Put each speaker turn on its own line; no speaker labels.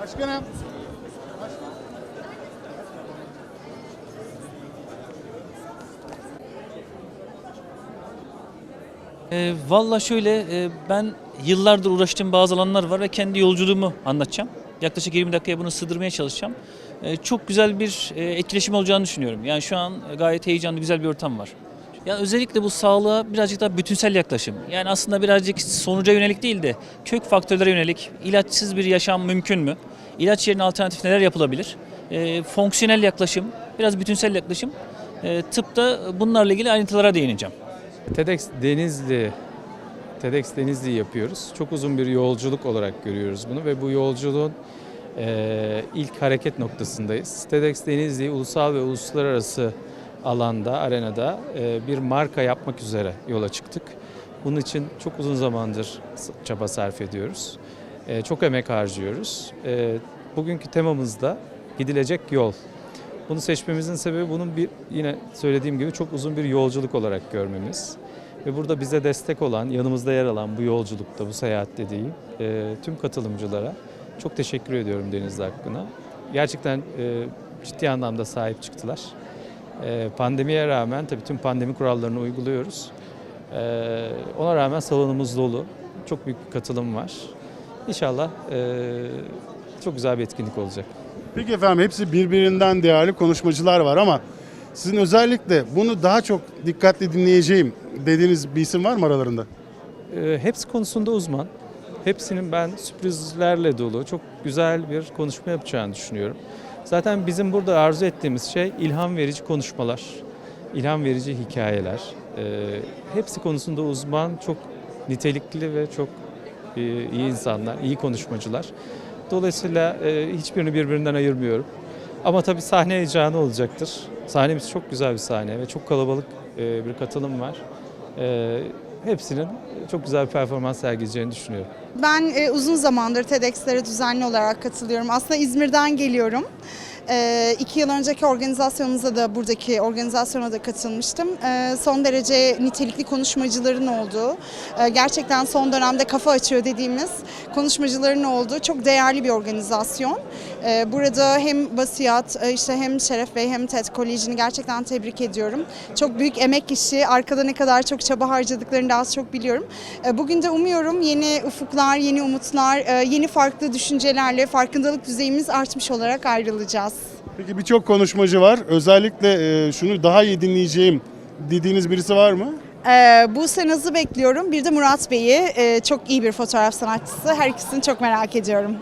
Başkanım.
E, Valla şöyle e, ben yıllardır uğraştığım bazı alanlar var ve kendi yolculuğumu anlatacağım. Yaklaşık 20 dakikaya bunu sığdırmaya çalışacağım. E, çok güzel bir e, etkileşim olacağını düşünüyorum. Yani şu an gayet heyecanlı, güzel bir ortam var. Ya özellikle bu sağlığa birazcık daha bütünsel yaklaşım. Yani aslında birazcık sonuca yönelik değil de kök faktörlere yönelik ilaçsız bir yaşam mümkün mü? İlaç yerine alternatif neler yapılabilir? E, fonksiyonel yaklaşım, biraz bütünsel yaklaşım. E, tıpta bunlarla ilgili ayrıntılara değineceğim.
TEDx Denizli TEDx Denizli yapıyoruz. Çok uzun bir yolculuk olarak görüyoruz bunu ve bu yolculuğun eee, ilk hareket noktasındayız. TEDx Denizli ulusal ve uluslararası alanda, arenada eee, bir marka yapmak üzere yola çıktık. Bunun için çok uzun zamandır çaba sarf ediyoruz. Eee, çok emek harcıyoruz. Eee, bugünkü temamız da gidilecek yol. Bunu seçmemizin sebebi bunun bir yine söylediğim gibi çok uzun bir yolculuk olarak görmemiz. Ve burada bize destek olan, yanımızda yer alan bu yolculukta, bu seyahatte e, tüm katılımcılara çok teşekkür ediyorum Denizli hakkına. Gerçekten e, ciddi anlamda sahip çıktılar. E, pandemiye rağmen, tabii tüm pandemi kurallarını uyguluyoruz. E, ona rağmen salonumuz dolu. Çok büyük bir katılım var. İnşallah e, çok güzel bir etkinlik olacak.
Peki efendim hepsi birbirinden değerli konuşmacılar var ama sizin özellikle bunu daha çok dikkatli dinleyeceğim dediğiniz bir isim var mı aralarında?
E, hepsi konusunda uzman. Hepsinin ben sürprizlerle dolu, çok güzel bir konuşma yapacağını düşünüyorum. Zaten bizim burada arzu ettiğimiz şey ilham verici konuşmalar, ilham verici hikayeler. E, hepsi konusunda uzman, çok nitelikli ve çok e, iyi insanlar, iyi konuşmacılar. Dolayısıyla e, hiçbirini birbirinden ayırmıyorum. Ama tabii sahne heyecanı olacaktır. Sahnemiz çok güzel bir sahne ve çok kalabalık e, bir katılım var. E, hepsinin çok güzel bir performans sergileyeceğini düşünüyorum.
Ben e, uzun zamandır TEDx'lere düzenli olarak katılıyorum. Aslında İzmir'den geliyorum. E, iki yıl önceki organizasyonunuza da buradaki organizasyona da katılmıştım. E, son derece nitelikli konuşmacıların olduğu, e, gerçekten son dönemde kafa açıyor dediğimiz konuşmacıların olduğu çok değerli bir organizasyon. E, burada hem Basiyat, e, işte hem Şeref Bey hem TED Koleji'ni gerçekten tebrik ediyorum. Çok büyük emek işi, arkada ne kadar çok çaba harcadıklarını da az çok biliyorum. Bugün de umuyorum yeni ufuklar, yeni umutlar, e, yeni farklı düşüncelerle farkındalık düzeyimiz artmış olarak ayrılacağız.
Peki birçok konuşmacı var. Özellikle e, şunu daha iyi dinleyeceğim dediğiniz birisi var mı?
Ee, Buse Naz'ı bekliyorum. Bir de Murat Bey'i. Ee, çok iyi bir fotoğraf sanatçısı. Her ikisini çok merak ediyorum.